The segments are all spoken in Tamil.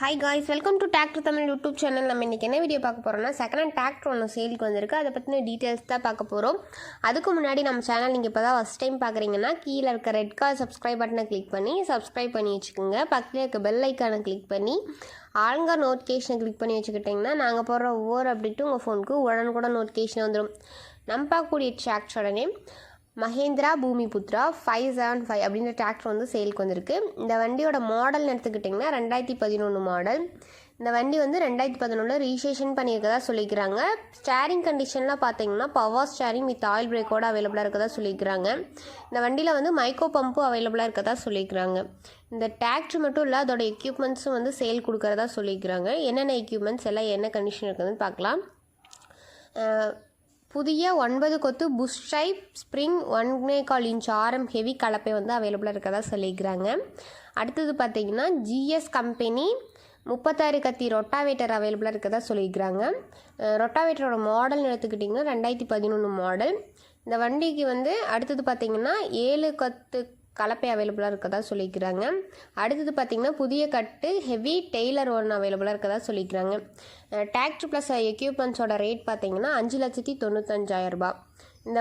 Hi guys welcome to tractor Tamil YouTube channel நம்ம இன்றைக்கி என்ன வீடியோ பார்க்க போகிறோம்னா செகண்ட் ஹேண்ட் டிராக்டர் ஒன்று சேலுக்கு வந்திருக்கு. அதை பற்றின டீட்டெயில்ஸ் தான் பார்க்க போகிறோம் அதுக்கு முன்னாடி நம்ம சேனல் நீங்கள் இப்போ தான் ஃபஸ்ட் டைம் பார்க்குறீங்கன்னா கீழே இருக்க ரெட் கார் சப்ஸ்கிரைப் பட்டனை கிளிக் பண்ணி சப்ஸ்கிரைப் பண்ணி வச்சுக்கோங்க. பக்கத்தில் இருக்க பெல் ஐக்கானை கிளிக் பண்ணி ஆளுங்க நோட்டிஃபிகேஷனை கிளிக் பண்ணி வச்சுக்கிட்டிங்கன்னா நாங்கள் போடுற ஒவ்வொரு அப்டேட்டும் உங்கள் ஃபோனுக்கு உடனுக்குடன் நோட்டிஃபிகேஷன் வந்துடும் நம்ம பார்க்கக்கூடிய டிராக்டரோட name Mahindra Bhumiputra five seven five அப்படின்ற டிராக்டர் வந்து சேலுக்கு வந்திருக்கு. இந்த வண்டியோட மாடல்னு எடுத்துக்கிட்டிங்கன்னா ரெண்டாயிரத்தி பதினொன்று மாடல் இந்த வண்டி வந்து ரெண்டாயிரத்தி பதினொன்றில் ரீசேஷன் பண்ணியிருக்கதா சொல்லிக்கிறாங்க. ஸ்டேரிங் கண்டிஷன்லாம் பார்த்தீங்கன்னா பவர் ஸ்டேரிங் வித் ஆயில் பிரேக்கோட அவைலபிளாக இருக்கதா சொல்லிக்கிறாங்க. இந்த வண்டியில் வந்து மைக்கோ பம்பும் அவைலபிளாக இருக்கதா சொல்லிக்கிறாங்க. இந்த டிராக்டர் மட்டும் இல்லை அதோட எக்யூப்மெண்ட்ஸும் வந்து சேல் கொடுக்குறதா சொல்லிக்கிறாங்க. என்னென்ன எக்யூப்மெண்ட்ஸ் எல்லாம் என்ன கண்டிஷன் இருக்குதுன்னு பார்க்கலாம் புதிய ஒன்பது கொத்து புஷ் டைப் ஸ்ப்ரிங் ஒன்னே கால் இன்ச் ஆரம் ஹெவி கலப்பை வந்து அவைலபிளாக இருக்கதா சொல்லியிருக்கிறாங்க. அடுத்தது பார்த்தீங்கன்னா ஜிஎஸ் கம்பெனி முப்பத்தாறு கத்தி ரொட்டாவேட்டர் அவைலபிளாக இருக்கதா சொல்லியிருக்கிறாங்க. ரொட்டாவேட்டரோட மாடல் எடுத்துக்கிட்டிங்கன்னா ரெண்டாயிரத்தி பதினொன்று மாடல் இந்த வண்டிக்கு வந்து அடுத்தது பார்த்தீங்கன்னா ஏழு கத்து கலப்பை அவைலபிளாக இருக்கதா சொல்லிக்கிறாங்க. அடுத்தது பார்த்திங்கன்னா புதிய கட்டு ஹெவி டெய்லர் ஒன் அவைலபிளாக இருக்கதா சொல்லிக்கிறாங்க. டிராக்டர் ப்ளஸ் எக்யூப்மெண்ட்ஸோட ரேட் பார்த்திங்கன்னா அஞ்சு லட்சத்தி தொண்ணூத்தஞ்சாயிரம் ரூபாய். இந்த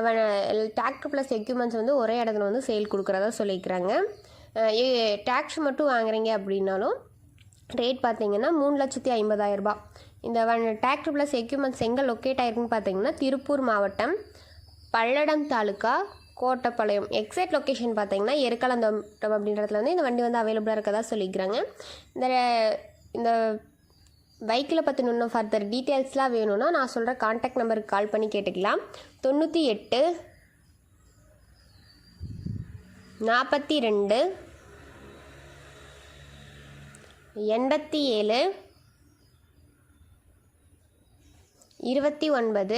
டிராக்டர் ப்ளஸ் எக்யூப்மெண்ட்ஸ் வந்து ஒரே இடத்துல வந்து சேல் கொடுக்குறதா சொல்லிக்கிறாங்க. டிராக்டர் மட்டும் வாங்குறீங்க அப்படின்னாலும் ரேட் பார்த்திங்கன்னா மூணு லட்சத்தி ஐம்பதாயிரம் ரூபா இந்த டிராக்டர் ப்ளஸ் எக்யூப்மெண்ட்ஸ் எங்கே லொக்கேட் ஆயிருக்குன்னு பார்த்தீங்கன்னா திருப்பூர் மாவட்டம் பல்லடம் தாலுக்கா கோட்டப்பாளையம். எக்ஸாக்ட் லொக்கேஷன் பார்த்தீங்கன்னா எருக்கலந்தம் அப்படின்ற இடத்துல வந்து இந்த வண்டி வந்து அவைலபிளாக இருக்கதா சொல்லிக்கிறாங்க. இந்த இந்த பைக்கில் பற்றி இன்னும் ஃபர்தர் டீட்டெயில்ஸ்லாம் வேணும்னா நான் சொல்கிற காண்டாக்ட் நம்பருக்கு கால் பண்ணி கேட்டுக்கலாம். தொண்ணூற்றி எட்டு நாற்பத்தி ரெண்டு எண்பத்தி ஏழு இருபத்தி ஒன்பது